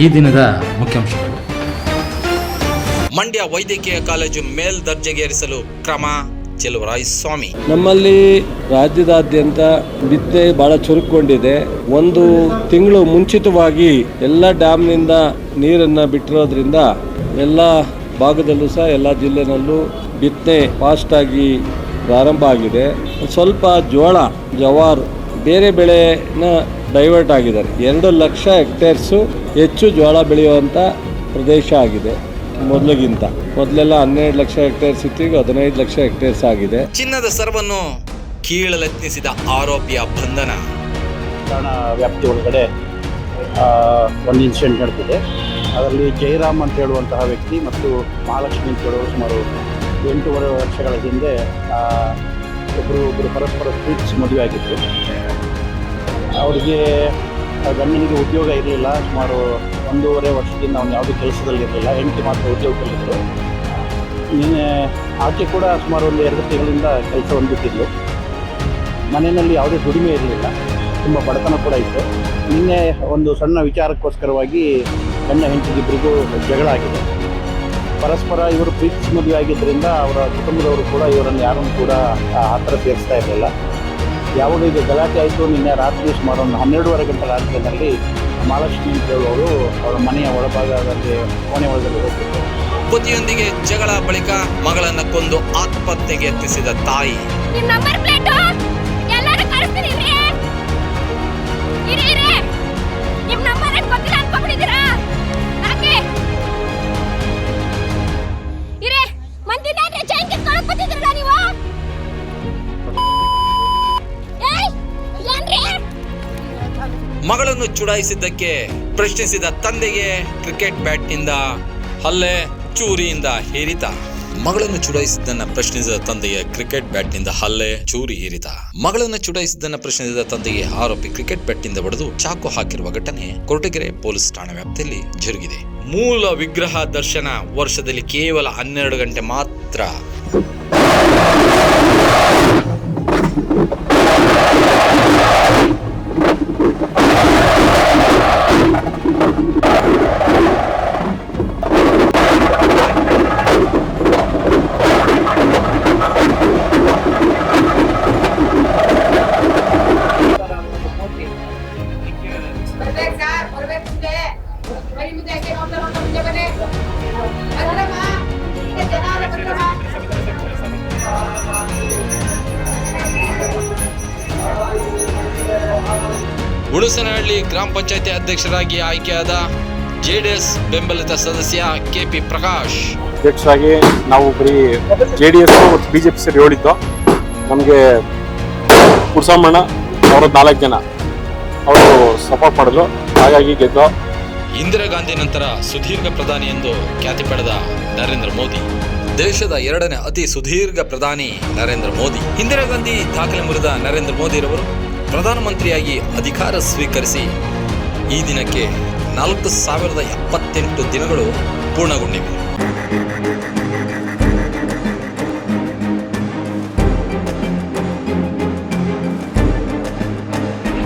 ಈ ದಿನದ ಮುಖ್ಯಾಂಶಗಳು. ಮಂಡ್ಯ ವೈದ್ಯಕೀಯ ಕಾಲೇಜು ಮೇಲ್ದರ್ಜೆಗೇರಿಸಲು ಕ್ರಮ ಸ್ವಾಮಿ ನಮ್ಮಲ್ಲಿ ರಾಜ್ಯದಾದ್ಯಂತ ಬಿತ್ತನೆ ಬಹಳ ಚುರುಕೊಂಡಿದೆ ಒಂದು ತಿಂಗಳು ಮುಂಚಿತವಾಗಿ ಎಲ್ಲ ಡ್ಯಾಮ್ನಿಂದ ನೀರನ್ನು ಬಿಟ್ಟಿರೋದ್ರಿಂದ ಎಲ್ಲ ಭಾಗದಲ್ಲೂ ಸಹ ಎಲ್ಲ ಜಿಲ್ಲೆನಲ್ಲೂ ಬಿತ್ತನೆ ಆಗಿ ಪ್ರಾರಂಭ ಆಗಿದೆ. ಸ್ವಲ್ಪ ಜೋಳ ಜವಾರ್ ಬೇರೆ ಬೆಳೆನ ಡೈವರ್ಟ್ ಆಗಿದ್ದಾರೆ. ಎರಡು ಲಕ್ಷ ಹೆಕ್ಟೇರ್ಸು ಹೆಚ್ಚು ಜೋಳ ಬೆಳೆಯುವಂಥ ಪ್ರದೇಶ ಆಗಿದೆ ಮೊದಲಿಗಿಂತ. ಮೊದಲೆಲ್ಲ ಹನ್ನೆರಡು ಲಕ್ಷ ಹೆಕ್ಟೇರ್ಸ್ ಇತ್ತು ಈಗ ಹದಿನೈದು ಲಕ್ಷ ಹೆಕ್ಟೇರ್ಸ್ ಆಗಿದೆ. ಚಿನ್ನದ ಸರ್ವನ್ನು ಕೀಳಲೆತ್ನಿಸಿದ ಆರೋಪಿಯ ಬಂಧನ. ವ್ಯಾಪ್ತಿ ಒಳಗಡೆ ಒಂದು ಇನ್ಸಿಡೆಂಟ್ ನಡೆದಿದೆ. ಅದರಲ್ಲಿ ಜಯರಾಮ್ ಅಂತ ಹೇಳುವಂತಹ ವ್ಯಕ್ತಿ ಮತ್ತು ಮಹಾಲಕ್ಷ್ಮಿ ಅಂತ ಹೇಳುವ ಸುಮಾರು ಎಂಟೂವರೆ ವರ್ಷಗಳ ಹಿಂದೆ ಒಬ್ಬರು ಒಬ್ಬರು ಪರಸ್ಪರ ಸ್ಪೀಚ್ ಮದುವೆ ಆಗಿತ್ತು ಅವರಿಗೆ ಗಂಡನಿಗೆ ಉದ್ಯೋಗ ಇರಲಿಲ್ಲ ಸುಮಾರು ಒಂದೂವರೆ ವರ್ಷದಿಂದ ಅವನು ಯಾವುದೇ ಕೆಲಸದಲ್ಲಿ ಇರಲಿಲ್ಲ ಹೆಂಡತಿ ಮಾತ್ರ ಉದ್ಯೋಗದಲ್ಲಿದ್ದರು ನಿನ್ನೆ ಆಕೆ ಕೂಡ ಸುಮಾರು ಒಂದು ಎರಡು ತಿಂಗಳಿಂದ ಕೆಲಸ ಬಿಟ್ಟಿದ್ಲು ಮನೆಯಲ್ಲಿ ಯಾವುದೇ ದುಡಿಮೆ ಇರಲಿಲ್ಲ ತುಂಬ ಬಡತನ ಕೂಡ ಇತ್ತು. ನಿನ್ನೆ ಒಂದು ಸಣ್ಣ ವಿಚಾರಕ್ಕೋಸ್ಕರವಾಗಿ ಗಂಡ ಹೆಂಡತಿಗಿಬ್ಬರಿಗೂ ಜಗಳ ಆಗಿದೆ. ಪರಸ್ಪರ ಇವರು ಪ್ರೀತಿಸಿ ಮದುವೆ ಆಗಿದ್ದರಿಂದ ಅವರ ಕುಟುಂಬದವರು ಕೂಡ ಇವರನ್ನು ಯಾರನ್ನು ಕೂಡ ಆ, ಹತ್ತಿರ ಸೇರಿಸ್ತಾ ಇರಲಿಲ್ಲ. ಯಾವಾಗ ಇದು ಗಲಾಟೆ ಆಯಿತು ನಿನ್ನೆ ರಾತ್ರಿ ಸುಮಾರು ಒಂದು ಹನ್ನೆರಡೂವರೆ ಗಂಟೆ ರಾತ್ರಿಯಲ್ಲಿ ಮಹಾಲಕ್ಷ್ಮಿ ಅವರು ಅವರ ಮನೆಯ ಒಳಭಾಗದಲ್ಲಿ ಕೋಣೆ ಒಳಗಡೆ ಹೋಗಿದ್ದರು ಪತಿಯೊಂದಿಗೆ ಜಗಳ ಬಳಿಕ ಮಗಳನ್ನ ಕೊಂದು ಆತ್ಮಹತ್ಯೆಗೆ ಯತ್ನಿಸಿದ ತಾಯಿ. ಮಗಳನ್ನು ಚುಡಾಯಿಸಿದ್ದಕ್ಕೆ ಪ್ರಶ್ನಿಸಿದ ತಂದೆಗೆ ಕ್ರಿಕೆಟ್ ಬ್ಯಾಟ್ನಿಂದ ಹಲ್ಲೆ ಚೂರಿಯಿಂದ ಹೇರಿತ. ಮಗಳನ್ನು ಚುಡಾಯಿಸಿದ್ದನ್ನ ಪ್ರಶ್ನಿಸಿದ ತಂದೆಗೆ ಕ್ರಿಕೆಟ್ ಬ್ಯಾಟ್ನಿಂದ ಹಲ್ಲೆ ಚೂರಿ ಹೇರಿತ. ಮಗಳನ್ನು ಚುಡಾಯಿಸಿದ್ದನ್ನ ಪ್ರಶ್ನಿಸಿದ ತಂದೆಗೆ ಆರೋಪಿ ಕ್ರಿಕೆಟ್ ಬ್ಯಾಟ್ನಿಂದ ಹೊಡೆದು ಚಾಕು ಹಾಕಿರುವ ಘಟನೆ ಕೊರಟಗೆರೆ ಪೊಲೀಸ್ ಠಾಣಾ ವ್ಯಾಪ್ತಿಯಲ್ಲಿ ಜರುಗಿದೆ. ಮೂಲ ವಿಗ್ರಹ ದರ್ಶನ ವರ್ಷದಲ್ಲಿ ಕೇವಲ ಹನ್ನೆರಡು ಗಂಟೆ ಮಾತ್ರ ಹುಣಸನಹಳ್ಳಿ ಗ್ರಾಮ ಪಂಚಾಯತಿ ಅಧ್ಯಕ್ಷರಾಗಿ ಆಯ್ಕೆಯಾದ ಜೆಡಿಎಸ್ ಬೆಂಬಲಿತ ಸದಸ್ಯ ಕೆಪಿ ಪ್ರಕಾಶ್. ಅಧ್ಯಕ್ಷರಾಗಿ ನಾವು ಬರೀ ಜೆ ಡಿ ಎಸ್ ಮತ್ತು ಬಿ ಜೆ ಪಿ ಸೇರಿ ಹೇಳಿದ್ದು ನಮಗೆ ಕುಡ್ಸಮ್ಮಣ್ಣ ಅವರು ನಾಲ್ಕು ಜನ ಅವರು ಸಪೋರ್ಟ್ ಮಾಡಿದ್ರು. ಹಾಗಾಗಿ ಗೆದ್ದು. ಇಂದಿರಾ ಗಾಂಧಿ ನಂತರ ಸುದೀರ್ಘ ಪ್ರಧಾನಿ ಎಂದು ಖ್ಯಾತಿ ಪಡೆದ ನರೇಂದ್ರ ಮೋದಿ. ದೇಶದ ಎರಡನೇ ಅತಿ ಸುದೀರ್ಘ ಪ್ರಧಾನಿ ನರೇಂದ್ರ ಮೋದಿ. ಇಂದಿರಾ ಗಾಂಧಿ ದಾಖಲೆ ಮುರಿದ ನರೇಂದ್ರ ಮೋದಿರವರು ಪ್ರಧಾನಮಂತ್ರಿಯಾಗಿ ಅಧಿಕಾರ ಸ್ವೀಕರಿಸಿ ಈ ದಿನಕ್ಕೆ ನಾಲ್ಕು ಸಾವಿರದ ಎಪ್ಪತ್ತೆಂಟು ದಿನಗಳು ಪೂರ್ಣಗೊಂಡಿವೆ.